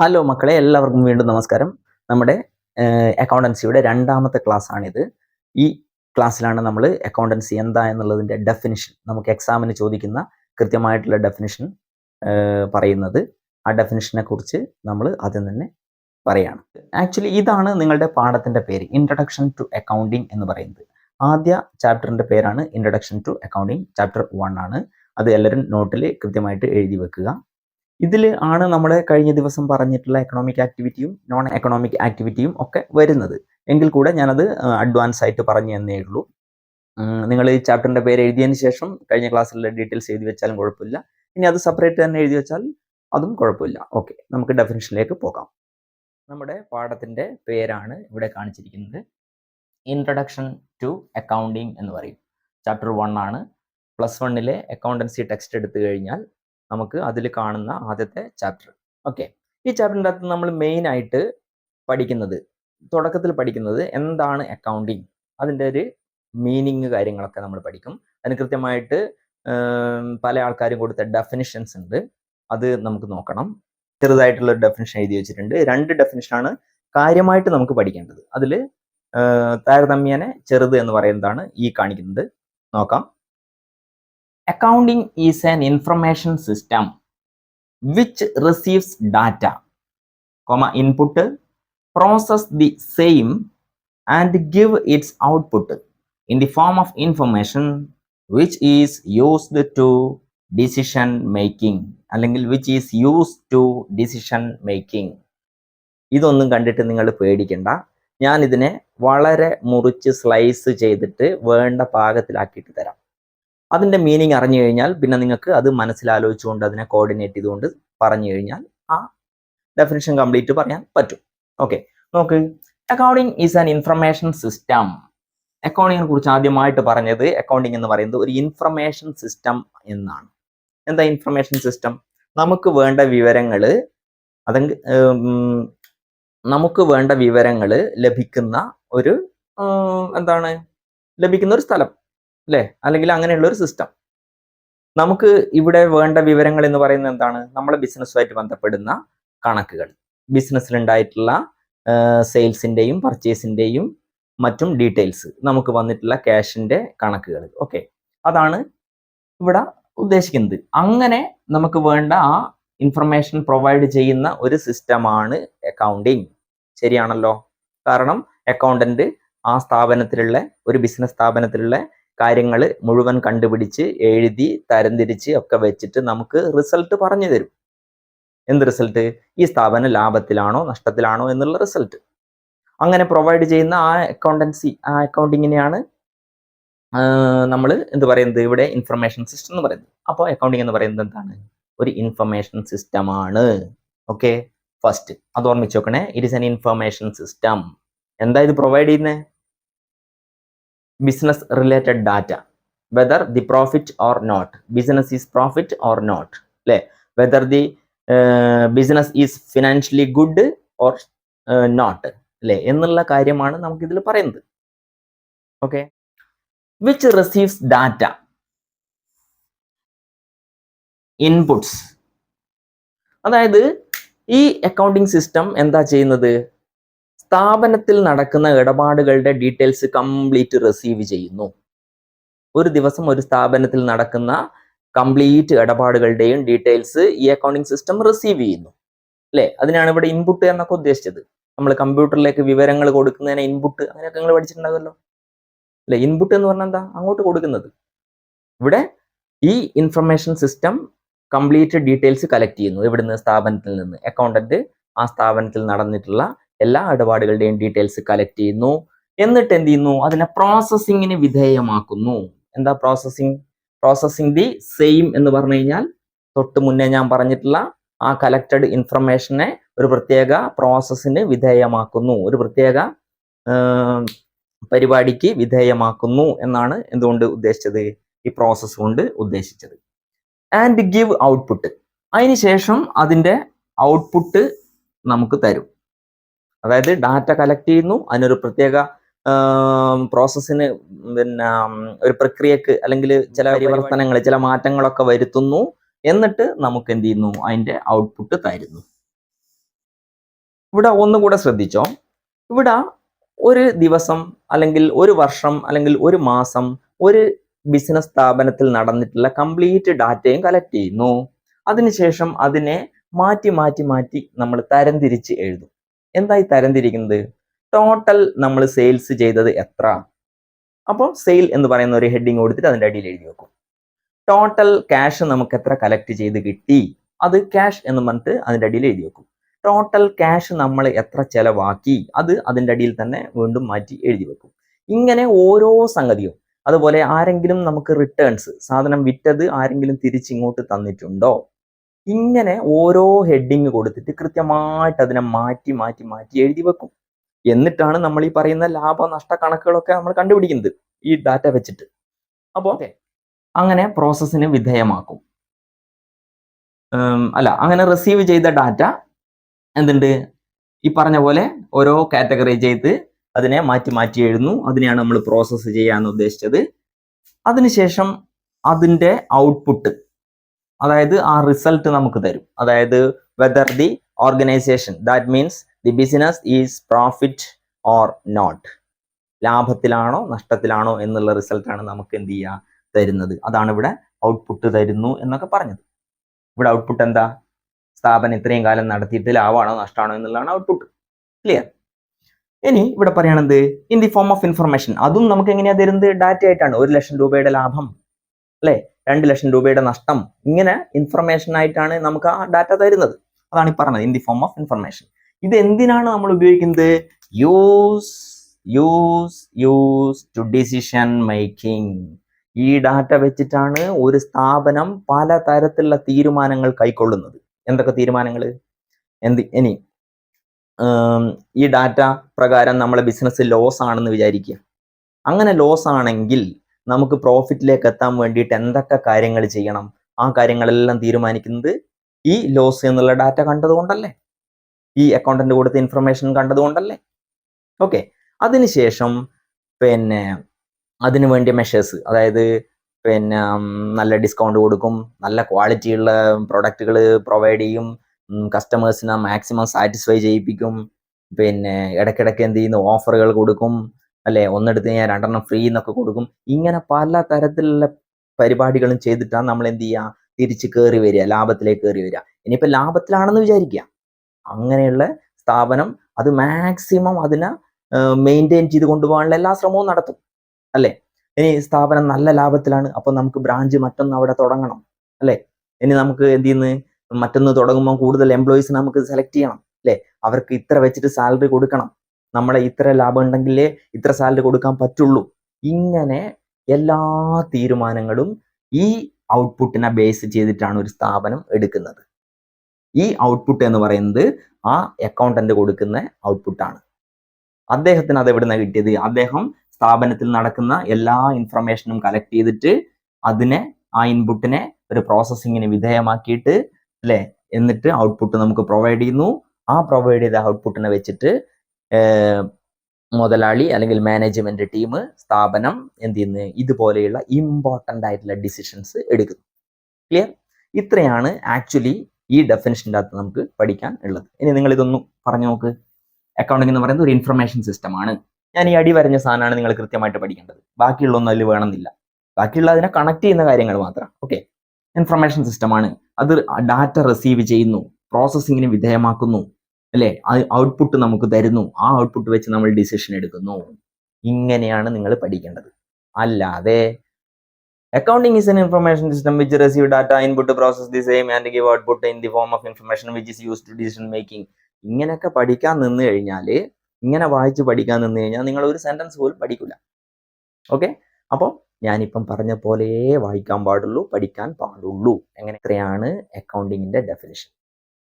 Hello മക്കളെ എല്ലാവർക്കും വീണ്ടും നമസ്കാരം. നമ്മുടെ അക്കൗണ്ടൻസിയുടെ രണ്ടാമത്തെ ക്ലാസ് ആണിത് ഈ ക്ലാസ്സിലാണ് നമ്മൾ അക്കൗണ്ടൻസി എന്താ എന്നുള്ളതിന്റെ ഡെഫിനിഷൻ നമുക്ക് എക്സാമിന് ചോദിക്കുന്ന കൃത്യമായിട്ടുള്ള ഡെഫിനിഷൻ പറയുന്നത്. ആ ഡെഫിനിഷനെ കുറിച്ച് നമ്മൾ ആദ്യം തന്നെ പറയാണ്. ആക്ച്വലി ഇതാണ് നിങ്ങളുടെ പാഠത്തിന്റെ പേര് ഇൻട്രഡക്ഷൻ ടു അക്കൗണ്ടിങ് എന്ന് പറയുന്നത്. ആദ്യ ചാപ്റ്ററിന്റെ പേരാണ് introduction to accounting chapter one ആണ്. അത് എല്ലാവരും നോട്ടിൽ കൃത്യമായിട്ട് എഴുതി വെക്കുക. ഇതിൽ ആണ് നമ്മൾ കഴിഞ്ഞ ദിവസം പറഞ്ഞിട്ടുള്ള എക്കണോമിക് ആക്ടിവിറ്റിയും നോൺ എക്കണോമിക് ആക്ടിവിറ്റിയും ഒക്കെ വരുന്നത്. എങ്കിൽ കൂടെ ഞാനത് അഡ്വാൻസ് ആയിട്ട് പറഞ്ഞു തന്നേ ഉള്ളൂ. നിങ്ങൾ ഈ ചാപ്റ്ററിന്റെ പേര് എഴുതിയതിന് ശേഷം കഴിഞ്ഞ ക്ലാസ്സിലെ ഡീറ്റെയിൽസ് എഴുതി വെച്ചാലും കുഴപ്പമില്ല. ഇനി അത് സെപ്പറേറ്റ് തന്നെ എഴുതി വെച്ചാൽ അതും കുഴപ്പമില്ല. ഓക്കെ നമുക്ക് ഡെഫിനിഷനിലേക്ക് പോകാം. നമ്മുടെ പാഠത്തിന്റെ പേരാണ് ഇവിടെ കാണിച്ചിരിക്കുന്നത്. ഇൻട്രഡക്ഷൻ ടു അക്കൗണ്ടിങ് എന്ന് പറയും. ചാപ്റ്റർ വൺ ആണ്. പ്ലസ് വണ്ണിലെ അക്കൗണ്ടൻസി ടെക്സ്റ്റ് എടുത്തു കഴിഞ്ഞാൽ നമുക്ക് അതിൽ കാണുന്ന ആദ്യത്തെ ചാപ്റ്റർ ഓക്കെ ഈ ചാപ്റ്ററിന്റെ അകത്ത് നമ്മൾ മെയിനായിട്ട് പഠിക്കുന്നത് തുടക്കത്തിൽ പഠിക്കുന്നത് എന്താണ് അക്കൗണ്ടിങ് അതിന്റെ ഒരു മീനിങ് കാര്യങ്ങളൊക്കെ നമ്മൾ പഠിക്കും. അതിന് കൃത്യമായിട്ട് പല ആൾക്കാരും കൊടുത്ത ഡെഫിനിഷൻസ് ഉണ്ട്. അത് നമുക്ക് നോക്കണം. ചെറുതായിട്ടുള്ള ഡെഫിനിഷൻ എഴുതി വെച്ചിട്ടുണ്ട്. രണ്ട് ഡെഫിനിഷനാണ് കാര്യമായിട്ട് നമുക്ക് പഠിക്കേണ്ടത്. അതിൽ താരതമ്യേന ചെറുത് എന്ന് പറയുന്നതാണ് ഈ കാണിക്കുന്നത്. നോക്കാം. Accounting is an information system which receives data, comma input, process the same, and give its output in the form of information which is used to decision making അല്ലെങ്കിൽ which is used to decision making ഇതൊന്നും കണ്ടിട്ട് നിങ്ങൾ പേടിക്കണ്ട ഞാൻ ഇതിനെ വളരെ മുറിച്ച് slice ചെയ്തിട്ട് വേണ്ട പാകത്തിലാക്കിയിട്ട് തരാം അതിന്റെ മീനിങ് അറിഞ്ഞു കഴിഞ്ഞാൽ പിന്നെ നിങ്ങൾക്ക് അത് മനസ്സിലാലോചിച്ചുകൊണ്ട് അതിനെ കോർഡിനേറ്റ് ചെയ്തുകൊണ്ട് പറഞ്ഞു കഴിഞ്ഞാൽ ആ ഡെഫിനിഷൻ കംപ്ലീറ്റ് പറയാൻ പറ്റും. ഓക്കെ നോക്ക്. Accounting is an information system അക്കൗണ്ടിങ്ങിനെ കുറിച്ച് ആദ്യമായിട്ട് പറഞ്ഞത് അക്കൗണ്ടിങ് എന്ന് പറയുന്നത് ഒരു ഇൻഫർമേഷൻ സിസ്റ്റം എന്നാണ്. എന്താ ഇൻഫർമേഷൻ സിസ്റ്റം നമുക്ക് വേണ്ട വിവരങ്ങൾ അതെങ്കിൽ നമുക്ക് വേണ്ട വിവരങ്ങൾ ലഭിക്കുന്ന ഒരു എന്താണ്? ലഭിക്കുന്ന ഒരു സ്ഥലം. അല്ലേ അല്ലെങ്കിൽ അങ്ങനെയുള്ള ഒരു സിസ്റ്റം നമുക്ക് ഇവിടെ വേണ്ട വിവരങ്ങൾ എന്ന് പറയുന്നത് എന്താണ്? നമ്മുടെ ബിസിനസ്സുമായിട്ട് ബന്ധപ്പെടുന്ന കണക്കുകൾ. ബിസിനസ്സിലുണ്ടായിട്ടുള്ള സെയിൽസിന്റെയും പർച്ചേസിന്റെയും മറ്റും ഡീറ്റെയിൽസ് നമുക്ക് വന്നിട്ടുള്ള ക്യാഷിന്റെ കണക്കുകൾ. ഓക്കെ അതാണ് ഇവിടെ ഉദ്ദേശിക്കുന്നത്. അങ്ങനെ നമുക്ക് വേണ്ട ആ ഇൻഫർമേഷൻ പ്രൊവൈഡ് ചെയ്യുന്ന ഒരു സിസ്റ്റമാണ് അക്കൗണ്ടിങ് ശരിയാണല്ലോ? കാരണം അക്കൗണ്ടന്റ് ആ സ്ഥാപനത്തിലുള്ള ഒരു ബിസിനസ് സ്ഥാപനത്തിലുള്ള കാര്യങ്ങൾ മുഴുവൻ കണ്ടുപിടിച്ച് എഴുതി തരംതിരിച്ച് ഒക്കെ വെച്ചിട്ട് നമുക്ക് റിസൾട്ട് പറഞ്ഞു തരും. എന്ത് റിസൾട്ട് ഈ സ്ഥാപനം ലാഭത്തിലാണോ നഷ്ടത്തിലാണോ എന്നുള്ള റിസൾട്ട് അങ്ങനെ പ്രൊവൈഡ് ചെയ്യുന്ന ആ അക്കൗണ്ടൻസി ആ അക്കൗണ്ടിങ്ങിനെയാണ് നമ്മൾ എന്ത് പറയുന്നത്? ഇവിടെ ഇൻഫർമേഷൻ സിസ്റ്റം എന്ന് പറയുന്നത്. അപ്പോൾ അക്കൗണ്ടിങ് എന്ന് പറയുന്നത് എന്താണ്? ഒരു ഇൻഫർമേഷൻ സിസ്റ്റമാണ് ഓക്കെ ഫസ്റ്റ് അത് ഓർമ്മിച്ച് നോക്കണേ it is an information system എന്താ ഇത് പ്രൊവൈഡ് ചെയ്യുന്നത് business related data whether the profit or not business is profit or not അല്ലേ uh, business is financially good or uh, not അല്ലേ എന്നുള്ള കാര്യമാണ് നമുക്ക് idil പറയുന്നത് okay which receives data inputs അതായത് ഈ അക്കൗണ്ടിങ് സിസ്റ്റം എന്താ ചെയ്യുന്നത് സ്ഥാപനത്തിൽ നടക്കുന്ന ഇടപാടുകളുടെ ഡീറ്റെയിൽസ് കംപ്ലീറ്റ് റിസീവ് ചെയ്യുന്നു. ഒരു ദിവസം ഒരു സ്ഥാപനത്തിൽ നടക്കുന്ന കംപ്ലീറ്റ് ഇടപാടുകളുടെയും ഡീറ്റെയിൽസ് ഈ അക്കൗണ്ടിങ് സിസ്റ്റം റിസീവ് ചെയ്യുന്നു. അല്ലേ? അതിനാണ് ഇവിടെ ഇൻപുട്ട് എന്നൊക്കെ ഉദ്ദേശിച്ചത്. നമ്മൾ കമ്പ്യൂട്ടറിലേക്ക് വിവരങ്ങൾ കൊടുക്കുന്നതിനെ ഇൻപുട്ട് അങ്ങനെയൊക്കെ നിങ്ങൾ പഠിച്ചിട്ടുണ്ടാകുമല്ലോ. അല്ലെ? ഇൻപുട്ട് എന്ന് പറഞ്ഞാൽ എന്താ? അങ്ങോട്ട് കൊടുക്കുന്നത്. ഇവിടെ ഈ information system complete details collect ചെയ്യുന്നു. ഇവിടുന്ന് സ്ഥാപനത്തിൽ നിന്ന്. അക്കൗണ്ടന്റ് ആ സ്ഥാപനത്തിൽ നടന്നിട്ടുള്ള എല്ലാ ഇടപാടുകളുടെയും ഡീറ്റെയിൽസ് കളക്ട് ചെയ്യുന്നു. എന്നിട്ട് എന്ത് ചെയ്യുന്നു? അതിനെ പ്രോസസ്സിങ്ങിന് വിധേയമാക്കുന്നു. എന്താ പ്രോസസ്സിങ് പ്രോസസ്സിങ് ദി സെയിം എന്ന് പറഞ്ഞു കഴിഞ്ഞാൽ തൊട്ട് മുന്നേ ഞാൻ പറഞ്ഞിട്ടുള്ള ആ കലക്റ്റഡ് ഇൻഫർമേഷനെ ഒരു പ്രത്യേക പ്രോസസ്സിന് വിധേയമാക്കുന്നു. ഒരു പ്രത്യേക പരിപാടിക്ക് വിധേയമാക്കുന്നു എന്നാണ് എന്തുകൊണ്ട് ഉദ്ദേശിച്ചത്? ഈ പ്രോസസ്സ് കൊണ്ട് ഉദ്ദേശിച്ചത്. ആൻഡ് ഗിവ് ഔട്ട്പുട്ട് അതിനുശേഷം അതിന്റെ ഔട്ട്പുട്ട് നമുക്ക് തരും. അതായത് ഡാറ്റ കളക്ട് ചെയ്യുന്നു. അതിനൊരു പ്രത്യേക പ്രോസസ്സിന് പിന്നെ ഒരു പ്രക്രിയക്ക് അല്ലെങ്കിൽ ചില പരിവർത്തനങ്ങൾ ചില മാറ്റങ്ങളൊക്കെ വരുത്തുന്നു. എന്നിട്ട് നമുക്ക് എന്ത് ചെയ്യുന്നു? അതിന്റെ ഔട്ട്പുട്ട് തരുന്നു. ഇവിടെ ഒന്നുകൂടെ ശ്രദ്ധിച്ചോ? ഇവിടെ ഒരു ദിവസം അല്ലെങ്കിൽ ഒരു വർഷം അല്ലെങ്കിൽ ഒരു മാസം ഒരു ബിസിനസ് സ്ഥാപനത്തിൽ നടന്നിട്ടുള്ള കംപ്ലീറ്റ് ഡാറ്റയും കളക്ട് ചെയ്യുന്നു. അതിനുശേഷം അതിനെ മാറ്റി മാറ്റി മാറ്റി നമ്മൾ തരംതിരിച്ച് എഴുതും. എന്തായി തരംതിരിക്കുന്നത്? ടോട്ടൽ നമ്മൾ സെയിൽസ് ചെയ്തത് എത്ര? അപ്പോൾ സെയിൽ എന്ന് പറയുന്ന ഒരു ഹെഡിങ് കൊടുത്തിട്ട് അതിന്റെ അടിയിൽ എഴുതി വെക്കും. ടോട്ടൽ ക്യാഷ് നമുക്ക് എത്ര കളക്ട് ചെയ്ത് കിട്ടി? അത് ക്യാഷ് എന്ന് പറഞ്ഞിട്ട് അതിന്റെ അടിയിൽ എഴുതി വെക്കും. ടോട്ടൽ ക്യാഷ് നമ്മൾ എത്ര ചിലവാക്കി? അത് അതിന്റെ അടിയിൽ തന്നെ വീണ്ടും മാറ്റി എഴുതി വെക്കും. ഇങ്ങനെ ഓരോ സംഗതിയും. അതുപോലെ ആരെങ്കിലും നമുക്ക് റിട്ടേൺസ് സാധനം വിറ്റത് ആരെങ്കിലും തിരിച്ചിങ്ങോട്ട് തന്നിട്ടുണ്ടോ? ഇങ്ങനെ ഓരോ ഹെഡിങ് കൊടുത്തിട്ട് കൃത്യമായിട്ട് അതിനെ മാറ്റി മാറ്റി മാറ്റി എഴുതി വെക്കും. എന്നിട്ടാണ് നമ്മൾ ഈ പറയുന്ന ലാഭ നഷ്ട കണക്കുകളൊക്കെ നമ്മൾ കണ്ടുപിടിക്കുന്നത് ഈ ഡാറ്റ വെച്ചിട്ട്. അപ്പോൾ അങ്ങനെ പ്രോസസ്സിന് വിധേയമാക്കും. അല്ല അങ്ങനെ റിസീവ് ചെയ്ത ഡാറ്റ എന്തുണ്ട്? ഈ പറഞ്ഞ പോലെ ഓരോ കാറ്റഗറി ചെയ്ത് അതിനെ മാറ്റി മാറ്റി എഴുതുന്നു. അതിനെയാണ് നമ്മൾ പ്രോസസ്സ് ചെയ്യാൻ ഉദ്ദേശിച്ചത്. അതിനുശേഷം അതിന്റെ ഔട്ട്പുട്ട് അതായത് ആ റിസൾട്ട് നമുക്ക് തരും. അതായത് whether the organisation that means the business is profit or not ലാഭത്തിലാണോ നഷ്ടത്തിലാണോ എന്നുള്ള റിസൾട്ടാണ് നമുക്ക് എന്ത് ചെയ്യുക തരുന്നത്. അതാണ് ഇവിടെ ഔട്ട്പുട്ട് തരുന്നു എന്നൊക്കെ പറഞ്ഞത്. ഇവിടെ ഔട്ട്പുട്ട് എന്താ? സ്ഥാപനം ഇത്രയും കാലം നടത്തിയിട്ട് ലാഭമാണോ നഷ്ടമാണോ എന്നുള്ളതാണ് ഔട്ട്പുട്ട് ക്ലിയർ ഇനി ഇവിടെ പറയുകയാണെന്ത് in the form of information അതും നമുക്ക് എങ്ങനെയാ തരുന്നത്? ഡാറ്റ ആയിട്ടാണ്. ഒരു ലക്ഷം രൂപയുടെ ലാഭം. അല്ലെ? രണ്ട് ലക്ഷം രൂപയുടെ നഷ്ടം ഇങ്ങനെ ഇൻഫർമേഷൻ ആയിട്ടാണ് നമുക്ക് ആ ഡാറ്റ തരുന്നത്. അതാണ് ഈ പറഞ്ഞത് in the form of information ഇത് എന്തിനാണ് നമ്മൾ ഉപയോഗിക്കുന്നത്? Use use use to decision making ഈ ഡാറ്റ വെച്ചിട്ടാണ് ഒരു സ്ഥാപനം പല തരത്തിലുള്ള തീരുമാനങ്ങൾ കൈക്കൊള്ളുന്നത്. എന്തൊക്കെ തീരുമാനങ്ങൾ? എന്ത് ഇനി ഈ ഡാറ്റ പ്രകാരം നമ്മളെ ബിസിനസ് ലോസ് ആണെന്ന് വിചാരിക്കുക. അങ്ങനെ ലോസ് ആണെങ്കിൽ നമുക്ക് പ്രോഫിറ്റിലേക്ക് എത്താൻ വേണ്ടിയിട്ട് എന്തൊക്കെ കാര്യങ്ങൾ ചെയ്യണം? ആ കാര്യങ്ങളെല്ലാം തീരുമാനിക്കുന്നത് ഈ ലോസ് എന്നുള്ള ഡാറ്റ കണ്ടതുകൊണ്ടല്ലേ? ഈ അക്കൗണ്ടന്റ് കൊടുത്ത ഇൻഫർമേഷൻ കണ്ടതുകൊണ്ടല്ലേ? ഓക്കെ അതിനുശേഷം പിന്നെ അതിനു വേണ്ടിയ മെഷേഴ്സ് അതായത് പിന്നെ നല്ല ഡിസ്കൗണ്ട് കൊടുക്കും നല്ല ക്വാളിറ്റിയുള്ള പ്രൊഡക്റ്റുകൾ പ്രൊവൈഡ് ചെയ്യും കസ്റ്റമേഴ്സിനെ മാക്സിമം സാറ്റിസ്ഫൈ ചെയ്യിപ്പിക്കും പിന്നെ ഇടയ്ക്കിടയ്ക്ക് എന്ത് ചെയ്യുന്നു ഓഫറുകൾ കൊടുക്കും അല്ലെ? ഒന്നെടുത്ത് കഴിഞ്ഞാൽ രണ്ടെണ്ണം ഫ്രീ എന്നൊക്കെ കൊടുക്കും. ഇങ്ങനെ പല തരത്തിലുള്ള പരിപാടികളും ചെയ്തിട്ടാണ് നമ്മൾ എന്ത് ചെയ്യുക തിരിച്ച് കയറി വരിക ലാഭത്തിലേക്ക് കയറി വരിക. ഇനിയിപ്പോൾ ലാഭത്തിലാണെന്ന് വിചാരിക്കുക. അങ്ങനെയുള്ള സ്ഥാപനം അത് മാക്സിമം അതിനെ മെയിന്റെയിൻ ചെയ്ത് കൊണ്ടുപോകാനുള്ള എല്ലാ ശ്രമവും നടത്തും. അല്ലേ? ഇനി സ്ഥാപനം നല്ല ലാഭത്തിലാണ് അപ്പോൾ നമുക്ക് ബ്രാഞ്ച് മറ്റൊന്ന് അവിടെ തുടങ്ങണം. അല്ലേ? ഇനി നമുക്ക് എന്ത് ചെയ്യുന്നു മറ്റൊന്ന് തുടങ്ങുമ്പോൾ കൂടുതൽ എംപ്ലോയീസ് നമുക്ക് സെലക്ട് ചെയ്യണം. അല്ലേ? അവർക്ക് ഇത്ര വെച്ചിട്ട് സാലറി കൊടുക്കണം. നമ്മളെ ഇത്ര ലാഭം ഉണ്ടെങ്കിലേ ഇത്ര സാലറി കൊടുക്കാൻ പറ്റുള്ളൂ. ഇങ്ങനെ എല്ലാ തീരുമാനങ്ങളും ഈ ഔട്ട്പുട്ടിനെ ബേസ് ചെയ്തിട്ടാണ് ഒരു സ്ഥാപനം എടുക്കുന്നത്. ഈ ഔട്ട്പുട്ട് എന്ന് പറയുന്നത് ആ അക്കൗണ്ടന്റ് കൊടുക്കുന്ന ഔട്ട്പുട്ടാണ് അദ്ദേഹത്തിന് അത് എവിടുന്ന കിട്ടിയത്? അദ്ദേഹം സ്ഥാപനത്തിൽ നടക്കുന്ന എല്ലാ ഇൻഫർമേഷനും കളക്ട് ചെയ്തിട്ട് അതിനെ ആ ഇൻപുട്ടിനെ ഒരു പ്രോസസ്സിങ്ങിന് വിധേയമാക്കിയിട്ട് അല്ലെ? എന്നിട്ട് ഔട്ട്പുട്ട് നമുക്ക് പ്രൊവൈഡ് ചെയ്യുന്നു. ആ പ്രൊവൈഡ് ചെയ്ത ഔട്ട്പുട്ടിനെ വെച്ചിട്ട് മുതലാളി അല്ലെങ്കിൽ മാനേജ്മെന്റ് ടീം സ്ഥാപനം എന്ത് ചെയ്യുന്നു? ഇതുപോലെയുള്ള ഇമ്പോർട്ടന്റ് ആയിട്ടുള്ള ഡിസിഷൻസ് എടുക്കുന്നു. ക്ലിയർ ഇത്രയാണ് ആക്ച്വലി ഈ ഡെഫിനിഷന്റെ അകത്ത് നമുക്ക് പഠിക്കാൻ ഉള്ളത്. ഇനി നിങ്ങൾ ഇതൊന്ന് പറഞ്ഞു നോക്ക്. അക്കൗണ്ടിംഗ് എന്ന് പറയുന്നത് ഒരു ഇൻഫർമേഷൻ സിസ്റ്റമാണ് ഞാൻ ഈ അടി വരഞ്ഞ സാധനമാണ് നിങ്ങൾ കൃത്യമായിട്ട് പഠിക്കേണ്ടത്. ബാക്കിയുള്ളൊന്നും അതിൽ വേണമെന്നില്ല. ബാക്കിയുള്ള അതിനെ കണക്ട് ചെയ്യുന്ന കാര്യങ്ങൾ മാത്രം. ഓക്കെ ഇൻഫർമേഷൻ സിസ്റ്റമാണ് അത് ഡാറ്റ റിസീവ് ചെയ്യുന്നു. പ്രോസസ്സിങ്ങിന് വിധേയമാക്കുന്നു. അല്ലേ? ഔട്ട്പുട്ട് നമുക്ക് തരുന്നു. ആ ഔട്ട്പുട്ട് വെച്ച് നമ്മൾ ഡിസിഷൻ എടുക്കുന്നു. ഇങ്ങനെയാണ് നിങ്ങൾ പഠിക്കേണ്ടത്. അല്ലാതെ accounting is an information system which receive data input process the same and and output in the form of information which is use to decision making ഇങ്ങനെയൊക്കെ പഠിക്കാൻ നിന്ന് കഴിഞ്ഞാൽ ഇങ്ങനെ വായിച്ച് പഠിക്കാൻ നിന്ന് കഴിഞ്ഞാൽ നിങ്ങൾ ഒരു സെന്റൻസ് പോലും പഠിക്കില്ല ഓക്കെ അപ്പോൾ ഞാനിപ്പം പറഞ്ഞ പോലെ വായിക്കാൻ പാടുള്ളൂ പഠിക്കാൻ പാടുള്ളൂ. എങ്ങനെ ഇത്രയാണ് അക്കൗണ്ടിങ്ങിന്റെ ഡെഫിനിഷൻ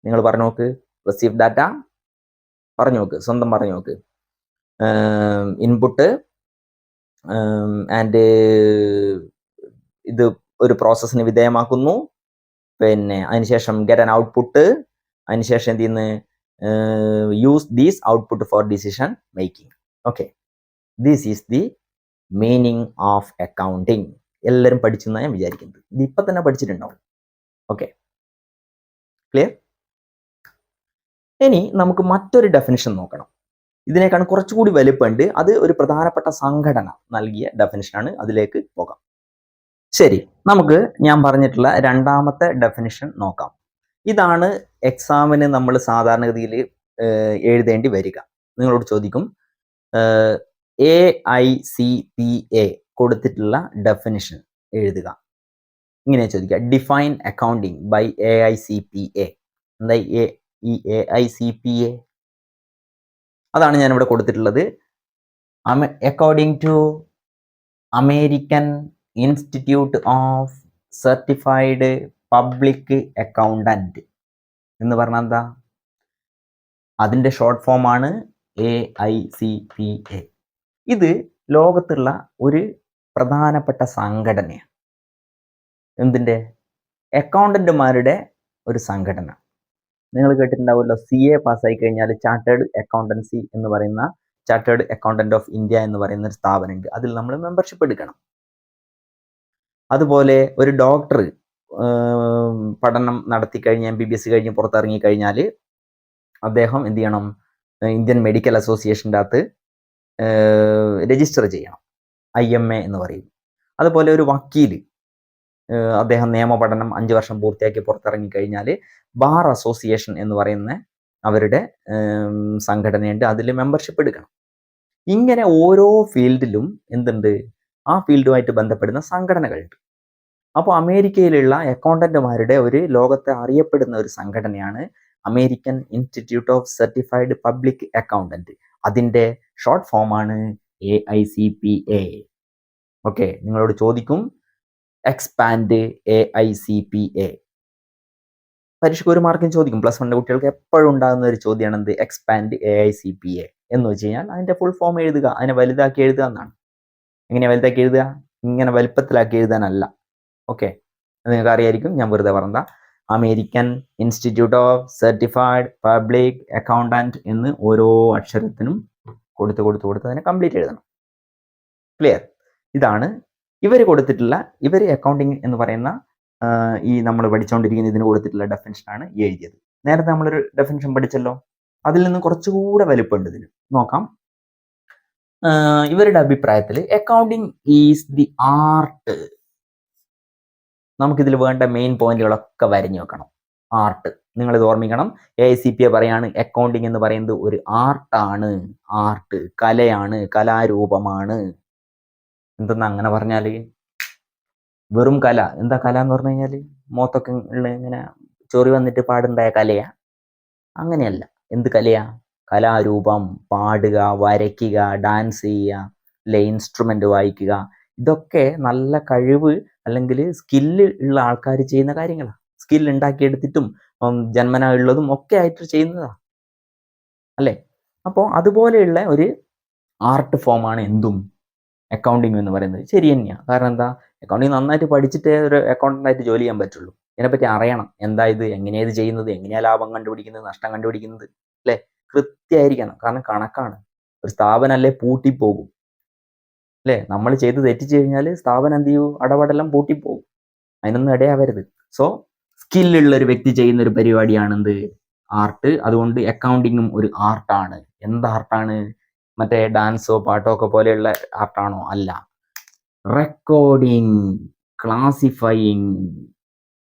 നിങ്ങൾ പറഞ്ഞു നോക്ക് റിസീവ് ഡാറ്റ പറഞ്ഞു നോക്ക് സ്വന്തം പറഞ്ഞു നോക്ക്. ഇൻപുട്ട് ആൻഡ് ഇത് ഒരു പ്രോസസ്സിന് വിധേയമാക്കുന്നു. പിന്നെ അതിനുശേഷം ഗെറ്റ് ആൻ ഔട്ട്പുട്ട് അതിനുശേഷം എന്ത് ചെയ്യുന്നു? Use these output for decision making okay these is the meaning of accounting എല്ലാവരും പഠിച്ചു എന്നാണ് ഞാൻ വിചാരിക്കുന്നത്. ഇത് ഇപ്പം തന്നെ പഠിച്ചിട്ടുണ്ടാവും. ഓക്കെ ക്ലിയർ ഇനി നമുക്ക് മറ്റൊരു ഡെഫിനിഷൻ നോക്കണം. ഇതിനേക്കാണ് കുറച്ചുകൂടി വലുപ്പമുണ്ട്. അത് ഒരു പ്രധാനപ്പെട്ട സംഘടന നൽകിയ ഡെഫിനിഷനാണ് അതിലേക്ക് പോകാം. ശരി നമുക്ക് ഞാൻ പറഞ്ഞിട്ടുള്ള രണ്ടാമത്തെ ഡെഫിനിഷൻ നോക്കാം. ഇതാണ് എക്സാമിന് നമ്മൾ സാധാരണഗതിയിൽ എഴുതേണ്ടി വരിക. നിങ്ങളോട് ചോദിക്കും A I C P A കൊടുത്തിട്ടുള്ള ഡെഫിനിഷൻ എഴുതുക. ഇങ്ങനെ ചോദിക്കുക. Define accounting by A I C P A എന്താ എ ഈ A I C P A അതാണ് ഞാനിവിടെ കൊടുത്തിട്ടുള്ളത്. According to American Institute of Certified Public Accountant എന്ന് പറഞ്ഞാൽ എന്താ? അതിന്റെ ഷോർട്ട് ഫോമാണ് A I C P A ഇത് ലോകത്തുള്ള ഒരു പ്രധാനപ്പെട്ട സംഘടനയാണ്. എന്തിന്റെ? അക്കൗണ്ടന്റുമാരുടെ ഒരു സംഘടന. നിങ്ങൾ കേട്ടിട്ടുണ്ടാവുമല്ലോ സി എ പാസ്സായി കഴിഞ്ഞാൽ ചാർട്ടേഡ് അക്കൗണ്ടൻസി എന്ന് പറയുന്ന ചാർട്ടേഡ് അക്കൗണ്ടന്റ് ഓഫ് ഇന്ത്യ എന്ന് പറയുന്ന ഒരു സ്ഥാപനമുണ്ട്. അതിൽ നമ്മൾ മെമ്പർഷിപ്പ് എടുക്കണം. അതുപോലെ ഒരു ഡോക്ടർ പഠനം നടത്തി കഴിഞ്ഞ് എം ബി ബി എസ് കഴിഞ്ഞ് പുറത്തിറങ്ങി കഴിഞ്ഞാൽ അദ്ദേഹം എന്ത് ചെയ്യണം? ഇന്ത്യൻ മെഡിക്കൽ അസോസിയേഷന്റെ അകത്ത് രജിസ്റ്റർ ചെയ്യണം. ഐ എം എ എന്ന് പറയും. അതുപോലെ ഒരു വക്കീൽ അദ്ദേഹം നിയമപഠനം അഞ്ച് വർഷം പൂർത്തിയാക്കി പുറത്തിറങ്ങി കഴിഞ്ഞാൽ ബാർ അസോസിയേഷൻ എന്ന് പറയുന്ന അവരുടെ സംഘടനയുണ്ട്. അതിൽ മെമ്പർഷിപ്പ് എടുക്കണം. ഇങ്ങനെ ഓരോ ഫീൽഡിലും എന്തുണ്ട്? ആ ഫീൽഡുമായിട്ട് ബന്ധപ്പെടുന്ന സംഘടനകളുണ്ട്. അപ്പോൾ അമേരിക്കയിലുള്ള അക്കൗണ്ടന്റുമാരുടെ ഒരു ലോകത്തെ അറിയപ്പെടുന്ന ഒരു സംഘടനയാണ് American Institute of Certified Public Accountant. അതിന്റെ ഷോർട്ട് ഫോമാണ് A I C P A okay നിങ്ങളോട് ചോദിക്കും expand A I C P A പരീക്ഷയ്ക്ക് ഒരു മാർക്കും ചോദിക്കും. പ്ലസ് വണ്ണിന്റെ കുട്ടികൾക്ക് എപ്പോഴും ഉണ്ടാകുന്ന ഒരു ചോദ്യമാണ് എന്ത് expand A I C P A എന്ന് വെച്ച് കഴിഞ്ഞാൽ അതിന്റെ ഫുൾ ഫോം എഴുതുക. അതിനെ വലുതാക്കി എഴുതുക എന്നാണ്. എങ്ങനെയാണ് വലുതാക്കി എഴുതുക? ഇങ്ങനെ വലുപ്പത്തിലാക്കി എഴുതാനല്ല. ഓക്കെ നിങ്ങൾക്ക് അറിയായിരിക്കും. ഞാൻ വെറുതെ പറഞ്ഞ American Institute of Certified Public Accountant എന്ന് ഓരോ അക്ഷരത്തിനും കൊടുത്ത് കൊടുത്ത് കൊടുത്ത് അതിനെ കംപ്ലീറ്റ് എഴുതണം. ക്ലിയർ ഇതാണ് ഇവർ കൊടുത്തിട്ടുള്ള ഇവർ അക്കൗണ്ടിങ് എന്ന് പറയുന്ന ഈ നമ്മൾ പഠിച്ചുകൊണ്ടിരിക്കുന്ന ഇതിന് കൊടുത്തിട്ടുള്ള ഡെഫിനിഷനാണ് എഴുതിയത്. നേരത്തെ നമ്മളൊരു ഡെഫിനിഷൻ പഠിച്ചല്ലോ? അതിൽ നിന്ന് കുറച്ചുകൂടെ വലുപ്പമുണ്ട് ഇതിന്. നോക്കാം. ഇവരുടെ അഭിപ്രായത്തിൽ അക്കൗണ്ടിങ് ഈസ് ദി ആർട്ട് നമുക്കിതിൽ വേണ്ട മെയിൻ പോയിന്റുകളൊക്കെ വരഞ്ഞു വെക്കണം. ആർട്ട് നിങ്ങൾ ഇത് ഓർമ്മിക്കണം. A I C P A പറയാണ് അക്കൗണ്ടിങ് എന്ന് പറയുന്നത് ഒരു ആർട്ടാണ് ആർട്ട് കലയാണ് കലാരൂപമാണ്. എന്തെന്ന് അങ്ങനെ പറഞ്ഞാൽ വെറും കല. എന്താ കല എന്ന് പറഞ്ഞു കഴിഞ്ഞാൽ മോത്തൊക്കെ ഉള്ള ഇങ്ങനെ ചൊറി വന്നിട്ട് പാടുണ്ടായ കലയാ. അങ്ങനെയല്ല. എന്ത് കലയാ? കലാരൂപം. പാടുക വരയ്ക്കുക ഡാൻസ് ചെയ്യുക അല്ലെ ഇൻസ്ട്രുമെന്റ് വായിക്കുക. ഇതൊക്കെ നല്ല കഴിവ് അല്ലെങ്കിൽ സ്കില്ല് ഉള്ള ആൾക്കാർ ചെയ്യുന്ന കാര്യങ്ങളാണ് സ്കിൽ ഉണ്ടാക്കിയെടുത്തിട്ടും ജന്മന ഉള്ളതും ഒക്കെ ആയിട്ട് ചെയ്യുന്നതാണ് അല്ലേ? അപ്പോൾ അതുപോലെയുള്ള ഒരു ആർട്ട് ഫോമാണ് എന്തും. അക്കൗണ്ടിങ് എന്ന് പറയുന്നത് ശരി തന്നെയാണ് കാരണം എന്താ? അക്കൗണ്ടിങ് നന്നായിട്ട് പഠിച്ചിട്ടേ ഒരു അക്കൗണ്ടന്റായിട്ട് ജോലി ചെയ്യാൻ പറ്റുള്ളൂ. ഇതിനെപ്പറ്റി അറിയണം. എന്താ ഇത്? എങ്ങനെയാണ് ഇത് ചെയ്യുന്നത്? എങ്ങനെയാണ് ലാഭം കണ്ടുപിടിക്കുന്നത്? നഷ്ടം കണ്ടുപിടിക്കുന്നത്? അല്ലേ? കൃത്യമായിരിക്കണം. കാരണം കണക്കാണ്. ഒരു സ്ഥാപനം അല്ലേ പൂട്ടിപ്പോകും. അല്ലേ? നമ്മൾ ചെയ്ത് തെറ്റിച്ചു കഴിഞ്ഞാൽ സ്ഥാപനം എന്ത് ചെയ്യൂ? അടപടെല്ലാം പൂട്ടിപ്പോകും. അതിനൊന്നും ഇടയാവരുത്. സോ സ്കില്ലുള്ള ഒരു വ്യക്തി ചെയ്യുന്ന ഒരു പരിപാടിയാണെന്ത്? ആർട്ട് അതുകൊണ്ട് അക്കൗണ്ടിങ്ങും ഒരു ആർട്ടാണ് എന്ത് ആർട്ടാണ് മറ്റേ ഡാൻസോ പാട്ടോ ഒക്കെ പോലെയുള്ള ആർട്ടാണോ അല്ല. Recording classifying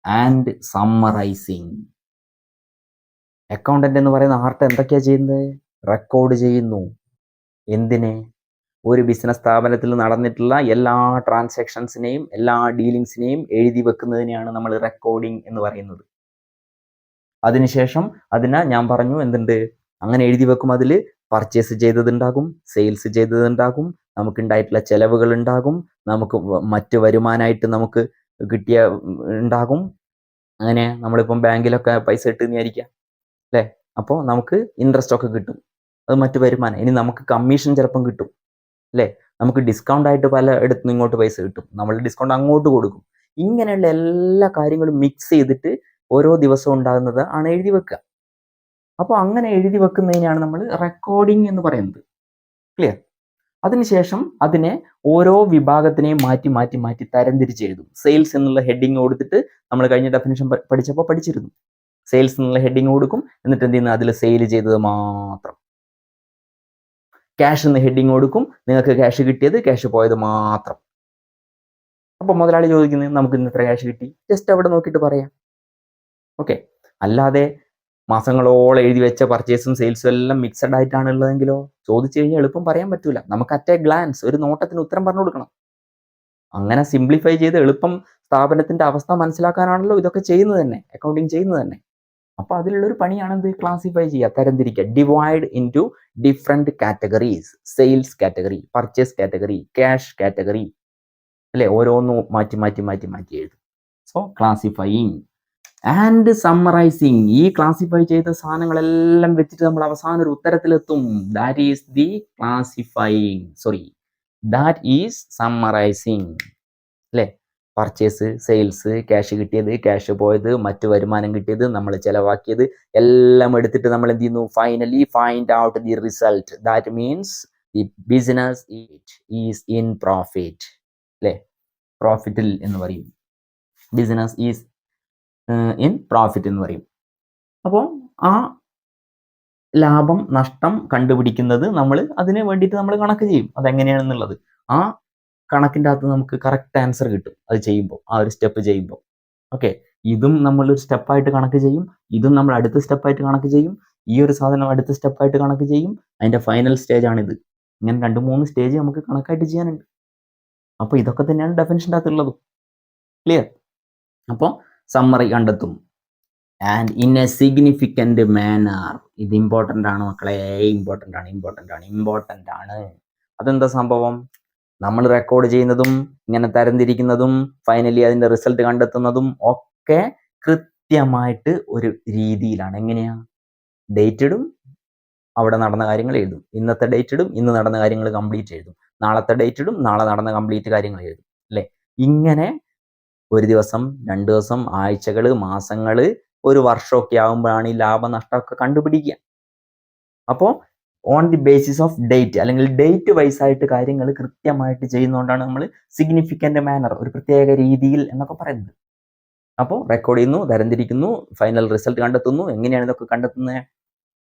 and summarising accountant എന്ന് പറയുന്ന ആർട്ട് എന്തൊക്കെയാ ചെയ്യുന്നത്? റെക്കോർഡ് ചെയ്യുന്നു. എന്തിനെ? ഒരു ബിസിനസ് സ്ഥാപനത്തിൽ നടന്നിട്ടുള്ള എല്ലാ ട്രാൻസാക്ഷൻസിനെയും എല്ലാ ഡീലിങ്സിനെയും എഴുതി വെക്കുന്നതിനെയാണ് നമ്മൾ റെക്കോർഡിംഗ് എന്ന് പറയുന്നത്. അതിനുശേഷം അതിനെ ഞാൻ പറഞ്ഞു എന്തുണ്ട്? അങ്ങനെ എഴുതി വെക്കും അതിൽ പർച്ചേസ് ചെയ്തതുണ്ടാകും സെയിൽസ് ചെയ്തതുണ്ടാകും നമുക്ക് ഉണ്ടായിട്ടുള്ള ചെലവുകൾ ഉണ്ടാകും നമുക്ക് മറ്റ് വരുമാനമായിട്ട് നമുക്ക് കിട്ടിയ ഉണ്ടാകും. അങ്ങനെ നമ്മളിപ്പം ബാങ്കിലൊക്കെ പൈസ ഇട്ടെന്ന് വിചാരിക്കുക അല്ലേ? അപ്പോൾ നമുക്ക് ഇൻട്രസ്റ്റ് ഒക്കെ കിട്ടും. അത് മറ്റു വരുമാനം. ഇനി നമുക്ക് കമ്മീഷൻ ചിലപ്പം കിട്ടും അല്ലേ? നമുക്ക് ഡിസ്കൗണ്ട് ആയിട്ട് പല ഇടത്തുനിന്ന് ഇങ്ങോട്ട് പൈസ കിട്ടും. നമ്മൾ ഡിസ്കൗണ്ട് അങ്ങോട്ട് കൊടുക്കും. ഇങ്ങനെയുള്ള എല്ലാ കാര്യങ്ങളും മിക്സ് ചെയ്തിട്ട് ഓരോ ദിവസവും ഉണ്ടാകുന്നത് ആണ് എഴുതി വെക്കുക അപ്പോൾ അങ്ങനെ എഴുതി വെക്കുന്നതിനാണ് നമ്മൾ റെക്കോർഡിംഗ് എന്ന് പറയുന്നത്. ക്ലിയർ അതിനുശേഷം അതിനെ ഓരോ വിഭാഗത്തിനെയും മാറ്റി മാറ്റി മാറ്റി തരംതിരിച്ച് എഴുതും സെയിൽസ് എന്നുള്ള ഹെഡിങ് കൊടുത്തിട്ട് നമ്മൾ കഴിഞ്ഞ ഡെഫിനേഷൻ പഠിച്ചപ്പോൾ പഠിച്ചിരുന്നു. സെയിൽസ് എന്നുള്ള ഹെഡിങ് കൊടുക്കും. എന്നിട്ട് എന്ത് ചെയ്യുന്നു? അതിൽ സെയിൽ ചെയ്തത് മാത്രം. ക്യാഷ് എന്ന് ഹെഡിങ് കൊടുക്കും. നിങ്ങൾക്ക് ക്യാഷ് കിട്ടിയത് ക്യാഷ് പോയത് മാത്രം. അപ്പോൾ മുതലാളി ചോദിക്കുന്നത് നമുക്ക് ഇന്ന് എത്ര ക്യാഷ് കിട്ടി? ജസ്റ്റ് അവിടെ നോക്കിയിട്ട് പറയാം. ഓക്കെ അല്ലാതെ മാസങ്ങളോളം എഴുതി വെച്ച പർച്ചേസും സെയിൽസും എല്ലാം മിക്സഡ് ആയിട്ടാണ് ഉള്ളതെങ്കിലോ ചോദിച്ചു കഴിഞ്ഞാൽ എളുപ്പം പറയാൻ പറ്റൂല. നമുക്ക് അറ്റ് എ ഗ്ലാൻസ് ഒരു നോട്ടത്തിന് ഉത്തരം പറഞ്ഞു കൊടുക്കണം. അങ്ങനെ സിംപ്ലിഫൈ ചെയ്ത് എളുപ്പം സ്ഥാപനത്തിന്റെ അവസ്ഥ മനസ്സിലാക്കാനാണല്ലോ ഇതൊക്കെ ചെയ്യുന്നത് തന്നെ അക്കൗണ്ടിങ് ചെയ്യുന്നത് തന്നെ. അപ്പൊ അതിലുള്ള ഒരു പണിയാണ് എന്ത് ക്ലാസിഫൈ ചെയ്യുക. തരംതിരിക്കുക. Divide into different categories sales category purchase category cash category അല്ലെ? ഓരോന്നും മാറ്റി മാറ്റി മാറ്റി മാറ്റി എഴുതും. സോ ക്ലാസിഫൈയിങ് ആൻഡ് സമ്മറൈസിങ് ഈ ക്ലാസിഫൈ ചെയ്ത സാധനങ്ങളെല്ലാം വെച്ചിട്ട് നമ്മൾ അവസാന ഒരു ഉത്തരത്തിലെത്തും. That is the classifying sorry that is summarising അല്ലേ? പർച്ചേസ് സെയിൽസ് ക്യാഷ് കിട്ടിയത് ക്യാഷ് പോയത് മറ്റു വരുമാനം കിട്ടിയത് നമ്മൾ ചിലവാക്കിയത് എല്ലാം എടുത്തിട്ട് നമ്മൾ എന്ത് ചെയ്യുന്നു? Finally find out the result that means the business it is in profit അല്ലേ? പ്രോഫിറ്റിൽ എന്ന് പറയും. ബിസിനസ് ഈസ് ഇൻ പ്രോഫിറ്റ് എന്ന് പറയും. അപ്പോൾ ആ ലാഭം നഷ്ടം കണ്ടുപിടിക്കുന്നത് നമ്മൾ അതിന് വേണ്ടിയിട്ട് നമ്മൾ കണക്ക് ചെയ്യും. അതെങ്ങനെയാണെന്നുള്ളത്. ആ കണക്കിന്റെ അകത്ത് നമുക്ക് കറക്റ്റ് ആൻസർ കിട്ടും. അത് ചെയ്യുമ്പോൾ ആ ഒരു സ്റ്റെപ്പ് ചെയ്യുമ്പോൾ. ഓക്കെ ഇതും നമ്മൾ ഒരു സ്റ്റെപ്പായിട്ട് കണക്ക് ചെയ്യും. ഇതും നമ്മൾ അടുത്ത സ്റ്റെപ്പായിട്ട് കണക്ക് ചെയ്യും. ഈ ഒരു സാധനം അടുത്ത സ്റ്റെപ്പായിട്ട് കണക്ക് ചെയ്യും. അതിന്റെ ഫൈനൽ സ്റ്റേജ് ആണിത്. ഇങ്ങനെ രണ്ട് മൂന്ന് സ്റ്റേജ് നമുക്ക് കണക്കായിട്ട് ചെയ്യാനുണ്ട്. അപ്പോൾ ഇതൊക്കെ തന്നെയാണ് ഡെഫിനിഷന്റെ അകത്തുള്ളത്. ക്ലിയർ അപ്പോൾ സമ്മറി കണ്ടെത്തും. And in a significant manner ഇത് ഇമ്പോർട്ടന്റ് ആണ് മക്കളെ. ഇമ്പോർട്ടന്റ് ആണ് ഇമ്പോർട്ടന്റ് ആണ് ഇമ്പോർട്ടന്റ് ആണ്. അതെന്താ സംഭവം? നമ്മൾ റെക്കോർഡ് ചെയ്യുന്നതും ഇങ്ങനെ തരംതിരിക്കുന്നതും ഫൈനലി അതിന്റെ റിസൾട്ട് കണ്ടെത്തുന്നതും ഒക്കെ കൃത്യമായിട്ട് ഒരു രീതിയിലാണ്. എങ്ങനെയാ? ഡേറ്റ് ഇടും അവിടെ നടന്ന കാര്യങ്ങൾ എഴുതും. ഇന്നത്തെ ഡേറ്റ് ഇടും ഇന്ന് നടന്ന കാര്യങ്ങൾ കംപ്ലീറ്റ് എഴുതും. നാളത്തെ ഡേറ്റ് ഇടും നാളെ നടന്ന കംപ്ലീറ്റ് കാര്യങ്ങൾ എഴുതും. അല്ലേ? ഇങ്ങനെ ഒരു ദിവസം രണ്ട് ദിവസം ആഴ്ചകൾ മാസങ്ങൾ ഒരു വർഷമൊക്കെ ആകുമ്പോഴാണ് ഈ ലാഭനഷ്ടമൊക്കെ കണ്ടുപിടിക്കുക. അപ്പോൾ on the basis of date അല്ലെങ്കിൽ ഡേറ്റ് വൈസ് ആയിട്ട് കാര്യങ്ങൾ കൃത്യമായിട്ട് ചെയ്യുന്നതുകൊണ്ടാണ് നമ്മൾ സിഗ്നിഫിക്കന്റ് മാനർ ഒരു പ്രത്യേക രീതിയിൽ എന്നൊക്കെ പറയുന്നത്. അപ്പോൾ റെക്കോർഡ് ചെയ്യുന്നു തരംതിരിക്കുന്നു ഫൈനൽ റിസൾട്ട് കണ്ടെത്തുന്നു എങ്ങനെയാണ് ഇതൊക്കെ കണ്ടെത്തുന്നത്?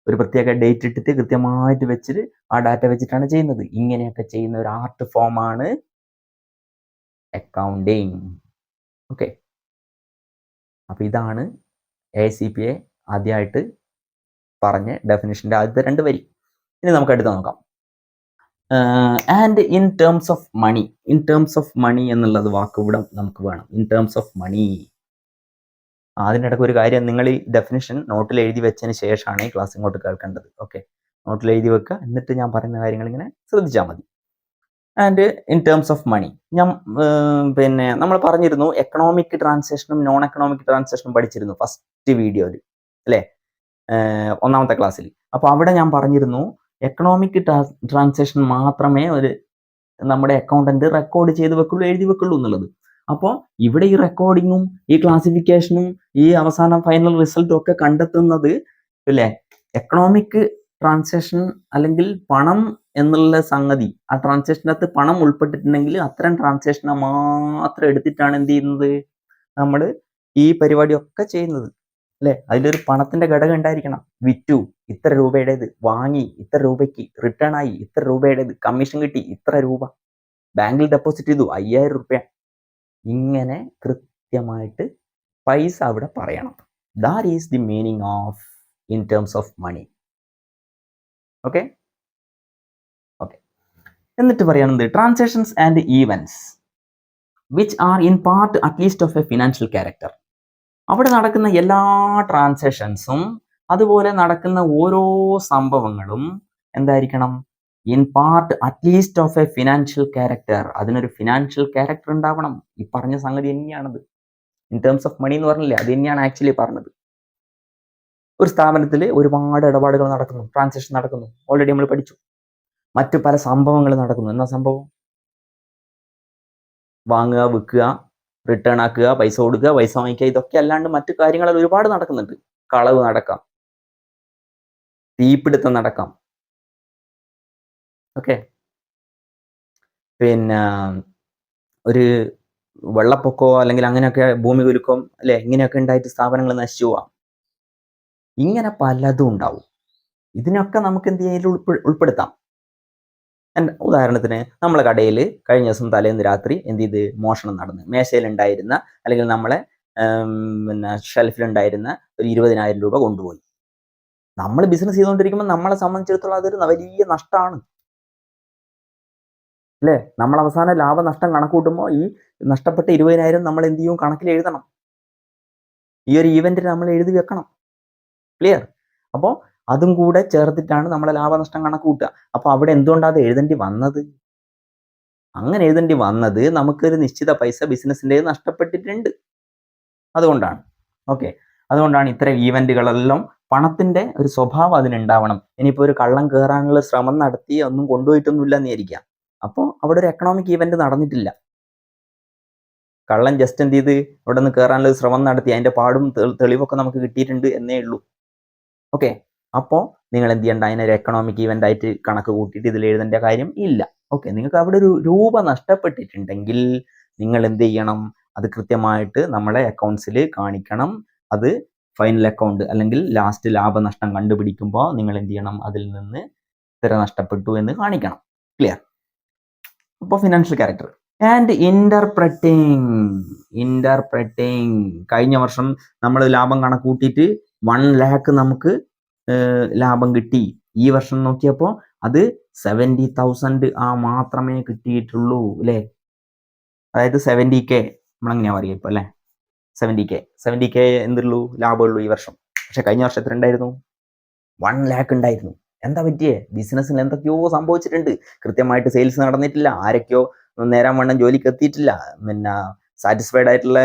ഒരു പ്രത്യേക ഡേറ്റ് ഇട്ടിട്ട് കൃത്യമായിട്ട് വെച്ചിട്ട് ആ ഡാറ്റ വെച്ചിട്ടാണ് ചെയ്യുന്നത്. ഇങ്ങനെയൊക്കെ ചെയ്യുന്ന ഒരു ആർട്ട് ഫോമാണ് അക്കൗണ്ടിങ് ഓക്കെ അപ്പോൾ ഇതാണ് എ സി പി എ ആദ്യമായിട്ട് പറഞ്ഞ ഡെഫിനിഷന്റെ ആദ്യത്തെ രണ്ട് വരി. ഇനി നമുക്ക് അടുത്ത് നോക്കാം. And in terms of money in terms of money എന്നുള്ളത് വാക്ക് നമുക്ക് വേണം. ഇൻ ടേംസ് ഓഫ് മണി അതിനിടയ്ക്ക് ഒരു കാര്യം നിങ്ങൾ ഈ ഡെഫിനിഷൻ നോട്ടിൽ എഴുതി വെച്ചതിന് ശേഷമാണ് ഈ ക്ലാസ് ഇങ്ങോട്ട് കേൾക്കേണ്ടത്. ഓക്കെ നോട്ടിൽ എഴുതി വെക്കുക. എന്നിട്ട് ഞാൻ പറയുന്ന കാര്യങ്ങൾ ഇങ്ങനെ ശ്രദ്ധിച്ചാൽ മതി. And in terms of money ഞാൻ പിന്നെ നമ്മൾ പറഞ്ഞിരുന്നു എക്കണോമിക് ട്രാൻസാക്ഷനും നോൺ എക്കണോമിക് ട്രാൻസാക്ഷനും പഠിച്ചിരുന്നു ഫസ്റ്റ് വീഡിയോയിൽ അല്ലേ? ഒന്നാമത്തെ ക്ലാസ്സിൽ അപ്പോൾ അവിടെ ഞാൻ പറഞ്ഞിരുന്നു എക്കണോമിക് ട്രാൻസാക്ഷൻ മാത്രമേ ഒരു നമ്മുടെ അക്കൗണ്ടന്റ് റെക്കോർഡ് ചെയ്ത് വെക്കുള്ളൂ എഴുതി വെക്കുള്ളൂ എന്നുള്ളത്. അപ്പോൾ ഇവിടെ ഈ റെക്കോർഡിങ്ങും ഈ ക്ലാസിഫിക്കേഷനും ഈ അവസാന ഫൈനൽ റിസൾട്ടും ഒക്കെ കണ്ടെത്തുന്നത് അല്ലേ? എക്കണോമിക് ട്രാൻസാക്ഷൻ അല്ലെങ്കിൽ പണം എന്നുള്ള സംഗതി ആ ട്രാൻസാക്ഷനകത്ത് പണം ഉൾപ്പെട്ടിട്ടുണ്ടെങ്കിൽ അത്തരം ട്രാൻസാക്ഷനെ മാത്രം എടുത്തിട്ടാണ് എന്ത് ചെയ്യുന്നത്? നമ്മൾ ഈ പരിപാടിയൊക്കെ ചെയ്യുന്നത്. അല്ലെ? അതിലൊരു പണത്തിന്റെ ഘടകം ഉണ്ടായിരിക്കണം. വിറ്റു ഇത്ര രൂപയുടേത്. വാങ്ങി ഇത്ര രൂപയ്ക്ക്. റിട്ടേൺ ആയി ഇത്ര രൂപയുടേത്. കമ്മീഷൻ കിട്ടി ഇത്ര രൂപ. ബാങ്കിൽ ഡെപ്പോസിറ്റ് ചെയ്തു അയ്യായിരം രൂപ ഇങ്ങനെ കൃത്യമായിട്ട് പൈസ അവിടെ പറയണം. That is the meaning of in terms of money okay okay എന്നിട്ട് പറയുന്നത് transactions and events which are in part at least of a financial character അവിടെ നടക്കുന്ന എല്ലാ ട്രാൻസാക്ഷൻസും അതുപോലെ നടക്കുന്ന ഓരോ സംഭവങ്ങളും എന്തായിരിക്കണം? In part at least of a financial character അതിനൊരു ഫിനാൻഷ്യൽ ക്യാരക്ടർ ഉണ്ടാവണം. ഈ പറഞ്ഞ സംഗതി തന്നെയാണത്. ഇൻ ടേംസ് ഓഫ് മണി എന്ന് പറഞ്ഞില്ലേ അത് തന്നെയാണ് ആക്ച്വലി പറഞ്ഞത്. ഒരു സ്ഥാപനത്തിൽ ഒരുപാട് ഇടപാടുകൾ നടക്കുന്നു ട്രാൻസാക്ഷൻ നടക്കുന്നു. ഓൾറെഡി നമ്മൾ പഠിച്ചു. മറ്റു പല സംഭവങ്ങൾ നടക്കുന്നു. എന്നാ സംഭവം? വാങ്ങുക വിൽക്കുക റിട്ടേൺ ആക്കുക പൈസ കൊടുക്കുക പൈസ വാങ്ങിക്കുക ഇതൊക്കെ അല്ലാണ്ട് മറ്റു കാര്യങ്ങളിൽ ഒരുപാട് നടക്കുന്നുണ്ട്. കളവ് നടക്കാം. തീപിടുത്തം നടക്കാം. ഓക്കെ പിന്നെ ഒരു വെള്ളപ്പൊക്കമോ അല്ലെങ്കിൽ അങ്ങനെയൊക്കെ ഭൂമി കുലുക്കം അല്ലെ? ഇങ്ങനെയൊക്കെ ഉണ്ടായിട്ട് സ്ഥാപനങ്ങൾ നശിച്ചു പോവാം. ഇങ്ങനെ പലതും ഉണ്ടാവും. ഇതിനൊക്കെ നമുക്ക് എന്ത് ചെയ്യാൻ ഉൾപ്പെ- ഉൾപ്പെടുത്താം. ഉദാഹരണത്തിന് നമ്മളെ കടയിൽ കഴിഞ്ഞ ദിവസം തലേന്ന് രാത്രി എന്ത് ചെയ്ത്? മോഷണം നടന്നു. മേശയിലുണ്ടായിരുന്ന അല്ലെങ്കിൽ നമ്മളെ പിന്നെ ഷെൽഫിലുണ്ടായിരുന്ന ഒരു ഇരുപതിനായിരം രൂപ കൊണ്ടുപോയി. നമ്മൾ ബിസിനസ് ചെയ്തുകൊണ്ടിരിക്കുമ്പോൾ നമ്മളെ സംബന്ധിച്ചിടത്തോളം അതൊരു വലിയ നഷ്ടമാണ്. അല്ലേ? നമ്മൾ അവസാന ലാഭനഷ്ടം കണക്കൂട്ടുമ്പോൾ ഈ നഷ്ടപ്പെട്ട ഇരുപതിനായിരം നമ്മൾ എന്ത് ചെയ്യും? കണക്കിൽ എഴുതണം ഈ ഒരു ഈവെന്റിന് നമ്മൾ എഴുതി വെക്കണം. ക്ലിയർ അപ്പോൾ അതും കൂടെ ചേർത്തിട്ടാണ് നമ്മളെ ലാഭനഷ്ടം കണക്ക് കൂട്ടുക അപ്പോൾ അവിടെ എന്തുകൊണ്ടാണ് അത് എഴുതേണ്ടി വന്നത്? അങ്ങനെ എഴുതേണ്ടി വന്നത് നമുക്കൊരു നിശ്ചിത പൈസ ബിസിനസ്സിന്റെ നഷ്ടപ്പെട്ടിട്ടുണ്ട്. അതുകൊണ്ടാണ്. ഓക്കെ. അതുകൊണ്ടാണ് ഇത്തരം ഈവന്റുകളെല്ലാം പണത്തിന്റെ ഒരു സ്വഭാവം അതിനുണ്ടാവണം. ഇനിയിപ്പോൾ ഒരു കള്ളം കയറാനുള്ള ശ്രമം നടത്തി ഒന്നും കൊണ്ടുപോയിട്ടൊന്നുമില്ല എന്ന് വിചാരിക്കാം. അപ്പോൾ അവിടെ ഒരു എക്കണോമിക് ഈവന്റ് നടന്നിട്ടില്ല. കള്ളൻ ജസ്റ്റ് എന്ത് ചെയ്ത് അവിടെ നിന്ന് കയറാനുള്ള ശ്രമം നടത്തി. അതിന്റെ പാടും തെളിവൊക്കെ നമുക്ക് കിട്ടിയിട്ടുണ്ട് എന്നേ ഉള്ളൂ. ഓക്കെ അപ്പോൾ നിങ്ങൾ എന്ത് ചെയ്യണ്ട അതിനൊരു എക്കണോമിക് ഇവന്റ് ആയിട്ട് കണക്ക് കൂട്ടിയിട്ട് ഇതിൽ എഴുതേണ്ട കാര്യം ഇല്ല. ഓക്കെ നിങ്ങൾക്ക് അവിടെ ഒരു രൂപ നഷ്ടപ്പെട്ടിട്ടുണ്ടെങ്കിൽ നിങ്ങൾ എന്ത് ചെയ്യണം? അത് കൃത്യമായിട്ട് നമ്മളെ അക്കൗണ്ട്സിൽ കാണിക്കണം. അത് ഫൈനൽ അക്കൗണ്ട് അല്ലെങ്കിൽ ലാസ്റ്റ് ലാഭനഷ്ടം കണ്ടുപിടിക്കുമ്പോൾ നിങ്ങൾ എന്ത് ചെയ്യണം? അതിൽ നിന്ന് ഇത്ര നഷ്ടപ്പെട്ടു എന്ന് കാണിക്കണം. ക്ലിയർ അപ്പോൾ financial character and interpreting interpreting കഴിഞ്ഞ വർഷം നമ്മൾ ലാഭം കണക്ക് കൂട്ടിയിട്ട് വൺ ലാക്ക് നമുക്ക് ലാഭം കിട്ടി. ഈ വർഷം നോക്കിയപ്പോൾ അത് സെവന്റി തൗസൻഡ് ആ മാത്രമേ കിട്ടിയിട്ടുള്ളൂ അല്ലേ അതായത് സെവന്റി കെ നമ്മളെങ്ങനെയാ പറയുക ഇപ്പോൾ അല്ലേ സെവന്റി കെ സെവന്റി കെ എന്തുള്ളൂ? ലാഭമുള്ളൂ ഈ വർഷം. പക്ഷെ കഴിഞ്ഞ വർഷം എത്ര ഉണ്ടായിരുന്നു? വൺ ലാക്ക് ഉണ്ടായിരുന്നു. എന്താ പറ്റിയേ? ബിസിനസ്സിൽ എന്തൊക്കെയോ സംഭവിച്ചിട്ടുണ്ട്. കൃത്യമായിട്ട് സെയിൽസ് നടന്നിട്ടില്ല. ആരൊക്കെയോ നേരം വണ്ണം ജോലിക്ക് എത്തിയിട്ടില്ല. പിന്നെ സാറ്റിസ്ഫൈഡ് ആയിട്ടുള്ള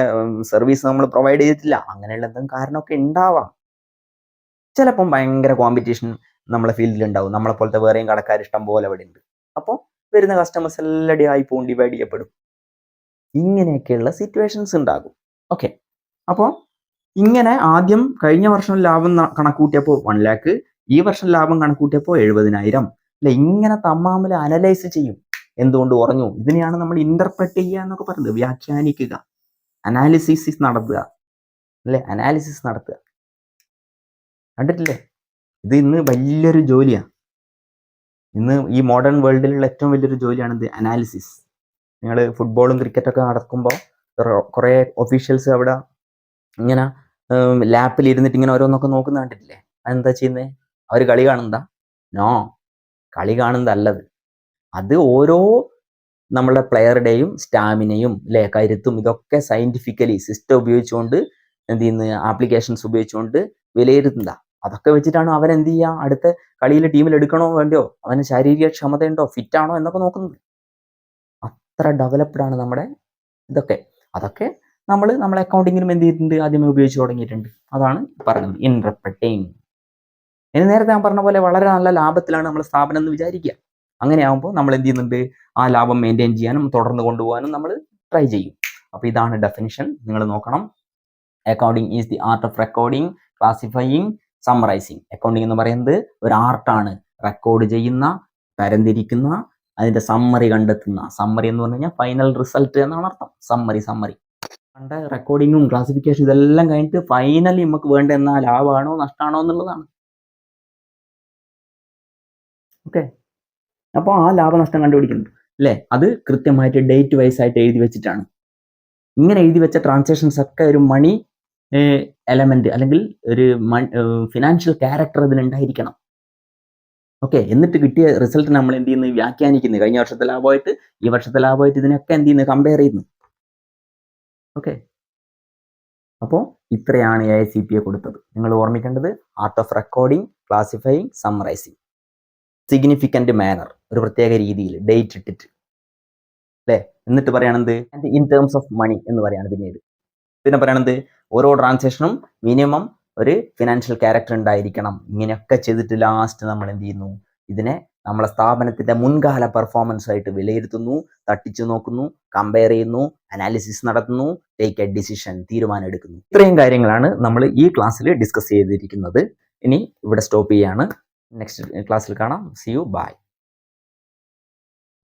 സർവീസ് നമ്മൾ പ്രൊവൈഡ് ചെയ്തിട്ടില്ല. അങ്ങനെയുള്ള എന്തെങ്കിലും കാരണമൊക്കെ ഉണ്ടാവാം. ചിലപ്പം ഭയങ്കര കോമ്പറ്റീഷൻ നമ്മളെ ഫീൽഡിൽ ഉണ്ടാവും. നമ്മളെ പോലത്തെ വേറെയും കടക്കാർ ഇഷ്ടം പോലെ അവിടെ ഉണ്ട്. അപ്പോൾ വരുന്ന കസ്റ്റമേഴ്സ് എല്ലാം ആയി പോകും ഡിവൈഡ് ചെയ്യപ്പെടും ഇങ്ങനെയൊക്കെയുള്ള സിറ്റുവേഷൻസ് ഉണ്ടാകും. ഓക്കെ അപ്പോൾ ഇങ്ങനെ ആദ്യം കഴിഞ്ഞ വർഷം ലാഭം കണക്കൂട്ടിയപ്പോൾ വൺ ലാക്ക് ഈ വർഷം ലാഭം കണക്കൂട്ടിയപ്പോൾ എഴുപതിനായിരം. അല്ലെ ഇങ്ങനെ തമ്മാമിൽ അനലൈസ് ചെയ്യും. എന്തുകൊണ്ട് കുറഞ്ഞു? ഇതിനെയാണ് നമ്മൾ ഇന്റർപ്രറ്റ് ചെയ്യുക എന്നൊക്കെ പറയുന്നത്. വ്യാഖ്യാനിക്കുക. അനാലിസിസ് നടത്തുക. അല്ലെ അനാലിസിസ് നടത്തുക. കണ്ടിട്ടില്ലേ? ഇത് ഇന്ന് വലിയൊരു ജോലിയാണ് ഇന്ന് ഈ മോഡേൺ വേൾഡിലുള്ള ഏറ്റവും വലിയൊരു ജോലിയാണ് ഇത് അനാലിസിസ് നിങ്ങൾ ഫുട്ബോളും ക്രിക്കറ്റൊക്കെ നടക്കുമ്പോൾ കുറേ ഒഫീഷ്യൽസ് അവിടെ ഇങ്ങനെ ലാപ്പിൽ ഇരുന്നിട്ട് ഇങ്ങനെ ഓരോന്നൊക്കെ നോക്കുന്ന കണ്ടിട്ടില്ലേ? അതെന്താ ചെയ്യുന്നത് അവർ കളി കാണുന്നതാ? നോ. കളി കാണുന്നതല്ലത്. അത് ഓരോ നമ്മളുടെ പ്ലെയറുടെയും സ്റ്റാമിനയും അല്ലെ കരുത്തും ഇതൊക്കെ സയന്റിഫിക്കലി സിസ്റ്റം ഉപയോഗിച്ചുകൊണ്ട് എന്ത് ചെയ്യുന്നത് ആപ്ലിക്കേഷൻസ് ഉപയോഗിച്ചുകൊണ്ട് വിലയിരുത്തുന്നതാ. അതൊക്കെ വെച്ചിട്ടാണ് അവൻ എന്ത് ചെയ്യുക അടുത്ത കളിയിൽ ടീമിൽ എടുക്കണോ വേണ്ടയോ? അവന് ശാരീരിക ക്ഷമതയുണ്ടോ? ഫിറ്റ് ആണോ? എന്നൊക്കെ നോക്കുന്നത്. അത്ര ഡെവലപ്ഡ് ആണ് നമ്മുടെ ഇതൊക്കെ. അതൊക്കെ നമ്മൾ നമ്മളെ അക്കൗണ്ടിങ്ങിലും എന്ത് ചെയ്തിട്ടുണ്ട്? ആദ്യമേ ഉപയോഗിച്ച് തുടങ്ങിയിട്ടുണ്ട്. അതാണ് പറയുന്നത് ഇൻട്രപ്രട്ടിങ് ഇനി നേരത്തെ ഞാൻ പറഞ്ഞ പോലെ വളരെ നല്ല ലാഭത്തിലാണ് നമ്മൾ സ്ഥാപനം എന്ന് വിചാരിക്കുക. അങ്ങനെ ആകുമ്പോൾ നമ്മൾ എന്ത് ചെയ്യുന്നുണ്ട്? ആ ലാഭം മെയിന്റെയിൻ ചെയ്യാനും തുടർന്ന് കൊണ്ടുപോകാനും നമ്മൾ ട്രൈ ചെയ്യും. അപ്പോൾ ഇതാണ് ഡെഫിനിഷൻ നിങ്ങൾ നോക്കണം. Accounting is the art of recording classifying summarising accounting എന്ന് പറയുന്നത് ഒരു ആർട്ടാണ് റെക്കോർഡ് ചെയ്യുന്ന തരംതിരിക്കുന്ന അതിന്റെ സമ്മറി കണ്ടെത്തുന്ന. സമ്മറി എന്ന് പറഞ്ഞു കഴിഞ്ഞാൽ ഫൈനൽ റിസൾട്ട് എന്നാണ് അർത്ഥം. സമ്മറി സമ്മറി കണ്ട റെക്കോർഡിങ്ങും ക്ലാസിഫിക്കേഷൻ ഇതെല്ലാം കഴിഞ്ഞിട്ട് ഫൈനലി നമുക്ക് വേണ്ട എന്നാ ലാഭമാണോ? നഷ്ടമാണോ എന്നുള്ളതാണ്. ഓക്കെ അപ്പോൾ ആ ലാഭനഷ്ടം കണ്ടുപിടിക്കുന്നു അല്ലേ? അത് കൃത്യമായിട്ട് ഡേറ്റ് വൈസ് ആയിട്ട് എഴുതി വെച്ചിട്ടാണ്. ഇങ്ങനെ എഴുതി വെച്ച ട്രാൻസാക്ഷൻസ് ഒക്കെ ഒരു മണി എലമെന്റ് അല്ലെങ്കിൽ ഒരു ഫിനാൻഷ്യൽ ക്യാരക്ടർ ഇതിനുണ്ടായിരിക്കണം ഓക്കെ എന്നിട്ട് കിട്ടിയ റിസൾട്ട് നമ്മൾ എന്ത് ചെയ്യുന്നു വ്യാഖ്യാനിക്കുന്നു. കഴിഞ്ഞ വർഷത്തെ ലാഭമായിട്ട് ഈ വർഷത്തെ ലാഭമായിട്ട് ഇതിനൊക്കെ എന്ത് ചെയ്യുന്നു കമ്പയർ ചെയ്യുന്നു. ഓക്കെ അപ്പോൾ ഇത്രയാണ് A I C P A കൊടുത്തത്. നിങ്ങൾ ഓർമ്മിക്കേണ്ടത് art of recording classifying summarising significant manner ഒരു പ്രത്യേക രീതിയിൽ ഡേറ്റ് ഇട്ടിട്ട്. അല്ലേ? എന്നിട്ട് പറയണത് ഇൻ ടേംസ് ഓഫ് മണി എന്ന് പറയാണ് പിന്നീട്. പിന്നെ പറയണത് ഓരോ ട്രാൻസാക്ഷനും മിനിമം ഒരു ഫിനാൻഷ്യൽ ക്യാരക്ടർ ഉണ്ടായിരിക്കണം. ഇങ്ങനെയൊക്കെ ചെയ്തിട്ട് ലാസ്റ്റ് നമ്മൾ എന്ത് ചെയ്യുന്നു? ഇതിനെ നമ്മളെ സ്ഥാപനത്തിന്റെ മുൻകാല പെർഫോമൻസ് ആയിട്ട് വിലയിരുത്തുന്നു തട്ടിച്ചു നോക്കുന്നു കമ്പയർ ചെയ്യുന്നു അനാലിസിസ് നടത്തുന്നു ടേക്ക് എ ഡിസിഷൻ തീരുമാനം എടുക്കുന്നു. ഇത്രയും കാര്യങ്ങളാണ് നമ്മൾ ഈ ക്ലാസ്സിൽ ഡിസ്കസ് ചെയ്തിരിക്കുന്നത്. ഇനി ഇവിടെ സ്റ്റോപ്പ് ചെയ്യാണ്. നെക്സ്റ്റ് ക്ലാസ്സിൽ കാണാം. C U by